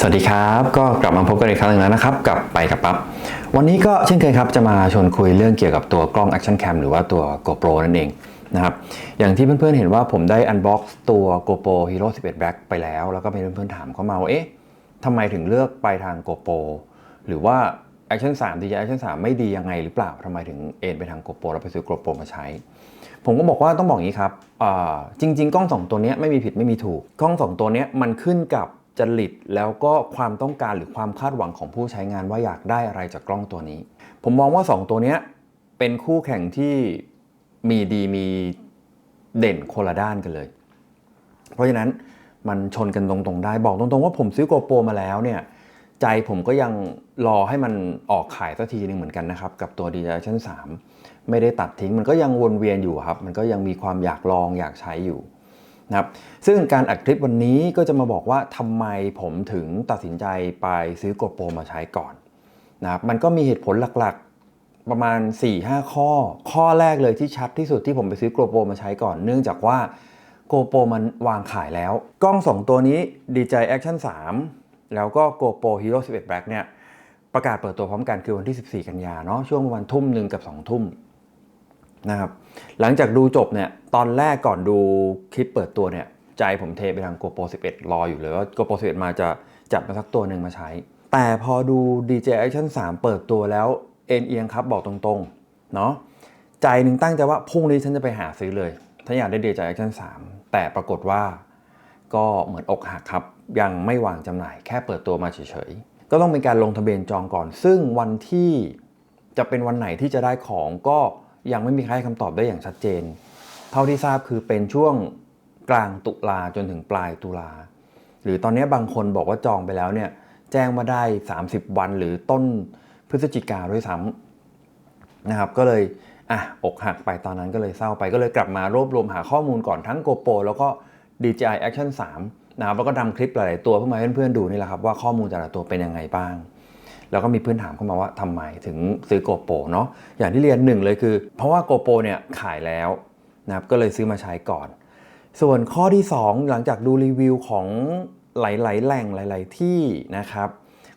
สวัสดีครับ ก็กลับมาพบกันอีกครั้งหนึ่งแล้วนะครับ กับไปกับปั๊บวันนี้ก็เช่นเคยครับจะมาชวนคุยเรื่องเกี่ยวกับตัวกล้อง Action Cam หรือว่าตัว GoPro นั่นเองนะครับอย่างที่เพื่อนๆเห็นว่าผมได้ unbox ตัว GoPro Hero 11 Black ไปแล้ว แล้วก็มีเพื่อนๆถามเข้ามาว่าเอ๊ะทำไมถึงเลือกไปทาง GoPro หรือว่า Action 3 DJI Action 3 ไม่ดียังไงหรือเปล่าทำไมถึงเอ็นไปทาง GoPro แล้วไปซื้อ GoPro มาใช้ ผมก็บอกว่าต้องบอกอย่างนี้ครับจริง ๆ กล้อง 2 ตัวนี้ไม่มีผิดไม่มีถูกกล้อง 2 ตัวนี้มันขึ้นกับ จริตแล้วก็ความต้องการหรือความคาดหวังของผู้ใช้งานว่าอยากได้อะไรจากกล้องตัวนี้ ผมมองว่า 2 ตัวนี้เป็นคู่แข่งที่มีดีมีเด่นคนละด้านกันเลย เพราะฉะนั้นมันชนกันตรงๆได้บอกตรงๆว่าผมซื้อโกโปรมาแล้วเนี่ยใจผมก็ยังรอให้มันออกขายสักทีหนึงเหมือนกันนะครับ กับตัว DJI Action 3 ไม่ได้ตัดทิ้งมันก็ยังวนเวียนอยู่ครับ มันก็ยังมีความอยากลองอยากใช้อยู่ นะครับซึ่งการอัดคลิปวันนี้ก็จะมาบอกว่าทำไมผมถึงตัดสินใจไปซื้อโกโปรมาใช้ก่อนนะครับมันก็มีเหตุผลหลักๆประมาณ 4-5 ข้อ ข้อแรกเลยที่ชัดที่สุดที่ผมไปซื้อโกโปรมาใช้ก่อน เนื่องจากว่า GoPro มันวางขายแล้ว กล้อง 2 ตัวนี้ DJI Action 3 แล้วก็ GoPro Hero 11 Black เนี่ยประกาศเปิดตัวพร้อมกันคือวันที่ 14 กันยาเนาะช่วงประมาณทุ่มหนึ่งกับ 2 ทุ่มนะครับ หลังจากดูจบเนี่ยตอนแรกก่อนดูคลิปเปิดตัวเนี่ยใจผมเทไปทาง GoPro 11 รออยู่เลยว่า GoPro 11 มาจะจับมาสักตัวหนึ่งมาใช้ แต่พอดู DJI Action 3 เปิดตัวแล้วเอ็นเอียงครับบอกตรงๆเนาะใจหนึ่งตั้งใจว่าพรุ่งนี้ฉันจะไปหาซื้อเลยถ้าอยากได้ DJI Action 3 แต่ปรากฏว่าก็เหมือนอกหักครับ ยังไม่วางจำหน่ายแค่เปิดตัวมาเฉยๆ ก็ต้องเป็นการลงทะเบียนจองก่อน ซึ่งวันที่จะเป็นวันไหนที่จะได้ของก็ ยังไม่มีใครให้คำตอบได้อย่างชัดเจน เท่าที่ทราบคือเป็นช่วงกลางตุลาจนถึงปลายตุลาหรือตอนนี้บางคนบอกว่าจองไปแล้วเนี่ยแจ้งมาได้ 30 วันหรือต้นพฤศจิกาด้วยซ้ำนะครับ ก็เลยอะอกหักไปตอนนั้นก็เลยเศร้าไปก็เลยกลับมารวบรวมหาข้อมูลก่อนทั้ง GoPro แล้วก็ DJI Action 3นะครับแล้วก็นำคลิปหลาย ๆ ตัวเพื่อมาให้เพื่อน ๆ ดูนี่แหละครับว่าข้อมูลแต่ละตัวเป็นยังไงบ้าง แล้วก็มีเพื่อนถามเข้ามาว่าทำไมถึงซื้อ GoPro เนาะอย่างที่เรียนหนึ่งเลยคือ เพราะว่า GoPro เนี่ยขายแล้วนะครับก็เลยซื้อมาใช้ก่อน ส่วนข้อที่ 2 หลังจากดูรีวิวของหลาย ๆ แหล่งหลาย ๆ ที่นะครับ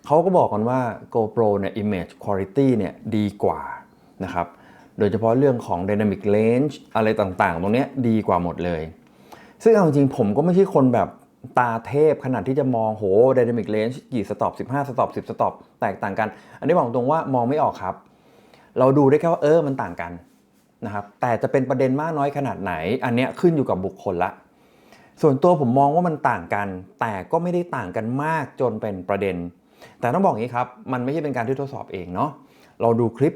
เขาก็บอกกันว่า GoPro เนี่ย image quality เนี่ยดีกว่านะครับโดยเฉพาะเรื่องของ dynamic range อะไรต่าง ๆ ตรงเนี้ยดีกว่าหมดเลย ซึ่งเอาจริงผมก็ไม่ใช่คนแบบ ตาเทพขนาดที่จะมองโห dynamic range กี่สต็อป15 สต็อป10 สต็อปแตกต่างกัน อันนี้บอกตรงว่ามองไม่ออกครับ เราดูได้แค่ว่าเออมันต่างกันนะครับแต่จะเป็นประเด็นมากน้อยขนาดไหน อันเนี้ยขึ้นอยู่กับบุคคลละ ส่วนตัวผมมองว่ามันต่างกัน แต่ก็ไม่ได้ต่างกันมากจนเป็นประเด็น แต่ต้องบอกอย่างนี้ครับ มันไม่ใช่เป็นการที่ทดสอบเองเนาะเราดูคลิป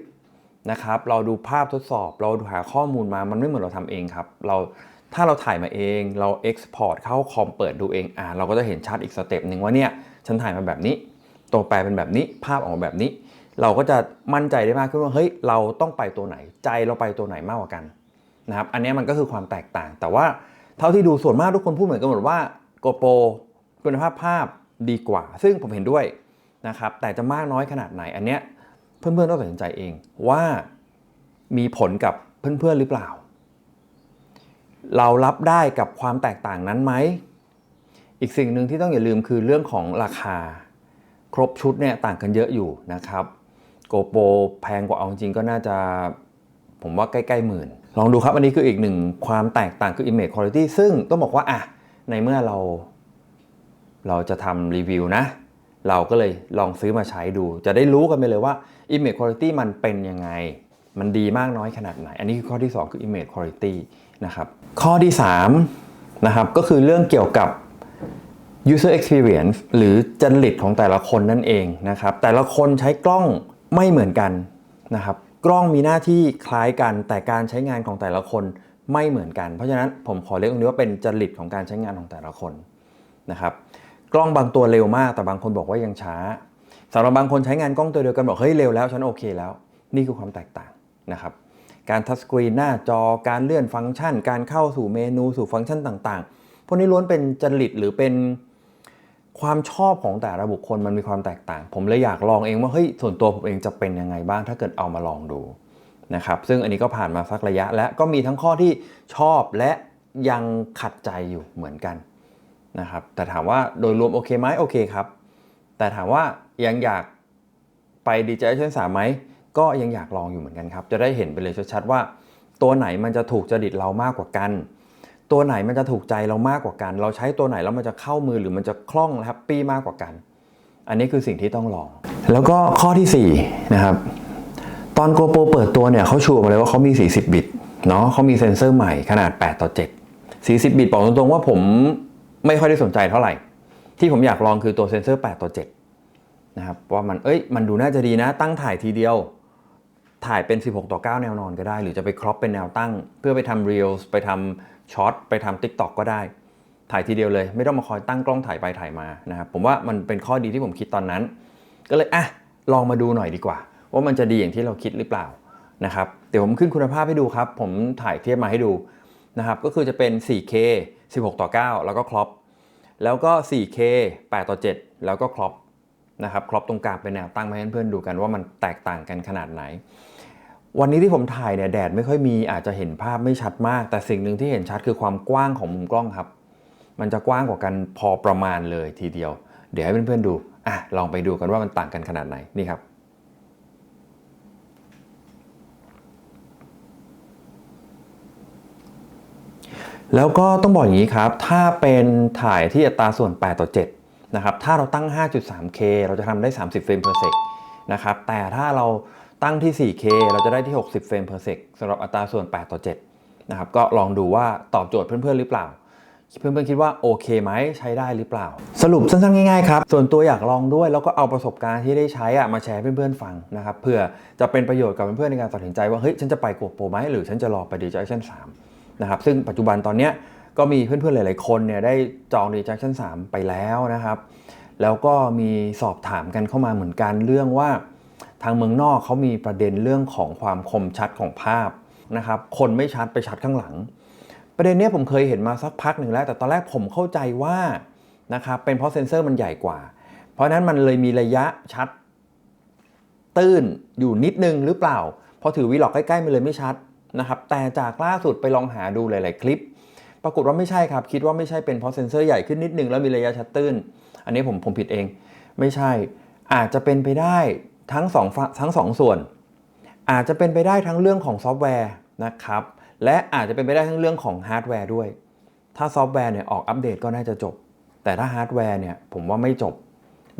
นะครับ เราดูภาพทดสอบ เราดูหาข้อมูลมามันไม่เหมือนเราทำเองครับ เรา ถ้าเราถ่ายมาเองเรา Export เข้าคอมเปิดดูเองอ่าเราก็จะเห็นชัดอีกสเต็ปหนึ่งว่าเนี่ยฉันถ่ายมาแบบนี้ ตัวแปรเป็นแบบนี้ภาพออกมาแบบนี้ เราก็จะมั่นใจได้มากขึ้นว่าเฮ้ยเราต้องไปตัวไหนใจเราไปตัวไหนมากกว่ากันนะครับอันนี้มันก็คือความแตกต่าง แต่ว่าเท่าที่ดูส่วนมากทุกคนพูดเหมือนกันหมดว่า GoPro คุณภาพภาพดีกว่า ซึ่งผมเห็นด้วยนะครับแต่จะมากน้อยขนาดไหนอันเนี้ยเพื่อนๆต้องตัดสินใจเองว่ามีผลกับเพื่อนๆหรือเปล่า เรารับได้กับความแตกต่างนั้นไหม อีกสิ่งหนึ่งที่ต้องอย่าลืมคือเรื่องของราคา ครบชุดเนี่ยต่างกันเยอะอยู่นะครับโกโปแพงกว่าเอาจริงก็น่าจะผมว่าใกล้ๆหมื่น ลองดูครับอันนี้คืออีกหนึ่งความแตกต่างคือ image quality ซึ่งต้องบอกว่าอะในเมื่อเรา เราจะทำรีวิวนะ เราก็เลยลองซื้อมาใช้ดู จะได้รู้กันไปเลยว่า image quality มันเป็นยังไง มันดีมากน้อยขนาดไหน อันนี้คือข้อที่ 2 คือ image quality นะครับข้อที่3นะครับก็คือเรื่องเกี่ยวกับ user experience หรือจริตของแต่ละคนนั่นเองนะครับแต่ละคนใช้กล้องไม่เหมือนกันนะครับกล้องมีหน้าที่คล้ายกันแต่การใช้งานของแต่ละคนไม่เหมือนกัน เพราะฉะนั้นผมขอเรียกตรงนี้ว่าเป็นจริตของการใช้งานของแต่ละคนนะครับกล้องบางตัวเร็วมากแต่บางคนบอกว่ายังช้าสำหรับบางคนใช้งานกล้องตัวเดียวกันบอกเฮ้ยเร็วแล้วฉันโอเคแล้ว นี่คือความแตกต่างนะครับ การทัชสกรีนหน้าจอการเลื่อนฟังก์ชัน การเข้าสู่เมนูสู่ฟังก์ชันต่างๆ พวกนี้ล้วนเป็นจริตหรือเป็นความชอบของแต่ละบุคคลมันมีความแตกต่าง ผมเลยอยากลองเองว่าเฮ้ยส่วนตัวผมเองจะเป็นยังไงบ้างถ้าเกิดเอามาลองดูนะครับซึ่งอันนี้ก็ผ่านมาสักระยะ และก็มีทั้งข้อที่ชอบและยังขัดใจอยู่เหมือนกันนะครับแต่ถามว่าโดยรวมโอเคไหมโอเคครับ แต่ถามว่ายังอยากไป DJI 3ไหม ก็ยังอยากลองอยู่เหมือนกันครับ จะได้เห็นไปเลยชัดๆว่า ตัวไหนมันจะถูกจริตเรามากกว่ากัน ตัวไหนมันจะถูกใจเรามากกว่ากัน เราใช้ตัวไหนแล้วมันจะเข้ามือหรือมันจะคล่องแฮปปี้มากกว่ากัน อันนี้คือสิ่งที่ต้องลอง แล้วก็ข้อทีสี่4นะครับตอน GoPro เปิดตัวเนี่ยเขาชูออกมาเลยว่าเขามี 40 บิตเนาะเขามีเซ็นเซอร์ใหม่ขนาด 8 ต่อ 7 40 บิตบอกตรงๆว่าผมไม่ค่อยได้สนใจเท่าไหร่ ที่ผมอยากลองคือตัวเซ็นเซอร์ 8 ต่อ 7 นะครับว่ามันเอ้ยมันดูน่าจะดีนะตั้งถ่ายทีเดียว ถ่ายเป็น 16 ต่อ 9 แนวนอนก็ได้ หรือจะไปครอปเป็นแนวตั้ง เพื่อไปทำ Reels ไปทำช็อตไปทำ TikTok ก็ได้ ถ่ายทีเดียวเลย ไม่ต้องมาคอยตั้งกล้องถ่ายไปถ่ายมานะครับผมว่ามันเป็นข้อดีที่ผมคิดตอนนั้น ก็เลยอะลองมาดูหน่อยดีกว่า ว่ามันจะดีอย่างที่เราคิดหรือเปล่านะครับเดี๋ยวผมขึ้นคุณภาพให้ดูครับ ผมถ่ายเทียบมาให้ดูนะครับก็คือจะเป็น 4K 16 ต่อ 9 แล้วก็ครอปแล้วก็ 4K 8 ต่อ 7 แล้วก็ครอป นะครับครอปตรงกลางเป็นแนวตั้งมาให้เพื่อนๆดูกันว่ามันแตกต่างกันขนาดไหน วันนี้ที่ผมถ่ายเนี่ยแดดไม่ค่อยมีอาจจะเห็นภาพไม่ชัดมาก แต่สิ่งหนึ่งที่เห็นชัดคือความกว้างของมุมกล้องครับ มันจะกว้างกว่ากันพอประมาณเลยทีเดียว เดี๋ยวให้เพื่อนๆดูอะลองไปดูกันว่ามันต่างกันขนาดไหนนี่ครับแล้วก็ต้องบอกอย่างนี้ครับ ถ้าเป็นถ่ายที่อัตราส่วน 8 ต่อ 7 นะครับถ้าเราตั้ง 5.3K เราจะทำได้ 30 เฟรม per sec นะครับแต่ถ้าเราตั้งที่ 4K เราจะได้ที่ 60 เฟรม per sec สำหรับอัตราส่วน 8 ต่อ 7 นะครับก็ลองดูว่าตอบโจทย์เพื่อนๆหรือเปล่า เพื่อนๆคิดว่าโอเคไหมใช้ได้หรือเปล่า สรุปสั้นๆง่ายๆครับ ส่วนตัวอยากลองด้วยแล้วก็เอาประสบการณ์ที่ได้ใช้อะมาแชร์เพื่อนๆฟังนะครับเพื่อจะเป็นประโยชน์กับเพื่อนๆในการตัดสินใจว่าเฮ้ยฉันจะไปโกโปรไหมหรือฉันจะรอไป DJI Action 3นะครับซึ่งปัจจุบันตอนเนี้ย ก็มีเพื่อนๆหลายๆคนเนี่ยได้จอง DJI Action 3ไปแล้วนะครับ แล้วก็มีสอบถามกันเข้ามาเหมือนกันเรื่องว่า ทางเมืองนอกเขามีประเด็นเรื่องของความคมชัดของภาพนะครับ คนไม่ชัดไปชัดข้างหลัง ประเด็นนี้ผมเคยเห็นมาสักพักหนึ่งแล้ว แต่ตอนแรกผมเข้าใจว่านะครับเป็นเพราะเซ็นเซอร์มันใหญ่กว่า เพราะฉะนั้นมันเลยมีระยะชัด ตื้นอยู่นิดนึงหรือเปล่าพอถือวีล็อกใกล้ๆมันเลยไม่ชัดนะครับแต่จากล่าสุดไปลองหาดูหลาย ๆ คลิป ปรากฏว่าไม่ใช่ครับ คิดว่าไม่ใช่เป็นเพราะเซ็นเซอร์ใหญ่ขึ้นนิดนึงแล้วมีระยะชัดตื้นอันนี้ผมผมผิดเอง ไม่ใช่ อาจจะเป็นไปได้ทั้งสองทั้งสองส่วน อาจจะเป็นไปได้ทั้งเรื่องของซอฟต์แวร์นะครับ และอาจจะเป็นไปได้ทั้งเรื่องของฮาร์ดแวร์ด้วย ถ้าซอฟต์แวร์เนี่ยออกอัปเดตก็น่าจะจบ แต่ถ้าฮาร์ดแวร์เนี่ยผมว่าไม่จบ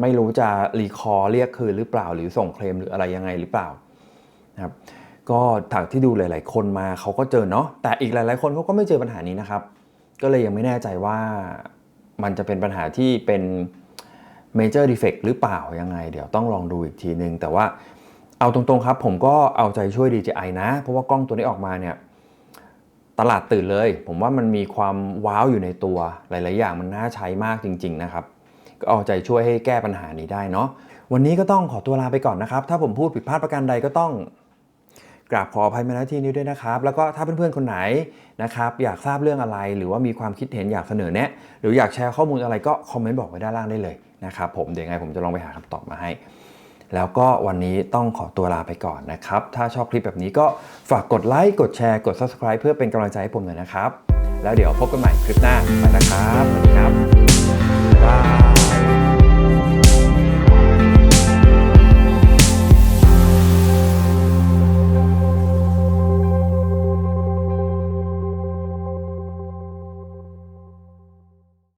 ไม่รู้จะรีคอร์เรียกคืนหรือเปล่า หรือส่งเคลมหรืออะไรยังไงหรือเปล่านะครับ ก็ถากที่ดูหลาย ๆ คนมาเขาก็เจอเนาะแต่อีกหลาย ๆ คนเขาก็ไม่เจอปัญหานี้นะครับ ก็เลยยังไม่แน่ใจว่ามันจะเป็นปัญหาที่เป็น major defect หรือเปล่ายังไง เดี๋ยวต้องลองดูอีกทีนึง แต่ว่าเอาตรง ๆ ครับผมก็เอาใจช่วย DJI นะ เพราะว่ากล้องตัวนี้ออกมาเนี่ยตลาดตื่นเลย ผมว่ามันมีความว้าวอยู่ในตัวหลาย ๆ อย่างมันน่าใช้มากจริง ๆ นะครับ ก็เอาใจช่วยให้แก้ปัญหานี้ได้เนาะวันนี้ก็ต้องขอตัวลาไปก่อนนะครับ ถ้าผมพูดผิดพลาดประการใดก็ต้อง กราบขออภัยมาณที่นี้ด้วยนะครับ แล้วก็ถ้าเพื่อนๆคนไหนนะครับอยากทราบเรื่องอะไร หรือว่ามีความคิดเห็นอยากเสนอแนะ หรืออยากแชร์ข้อมูลอะไรก็คอมเมนต์บอกไว้ด้านล่างได้เลยนะครับผมเดี๋ยวไงผมจะลองไปหาคำตอบมาให้ แล้วก็วันนี้ต้องขอตัวลาไปก่อนนะครับ ถ้าชอบคลิปแบบนี้ก็ฝากกดไลค์กดแชร์กด subscribe เพื่อเป็นกำลังใจให้ผมหน่อยนะครับ แล้วเดี๋ยวพบกันใหม่คลิปหน้าไปนะครับสวัสดีครับ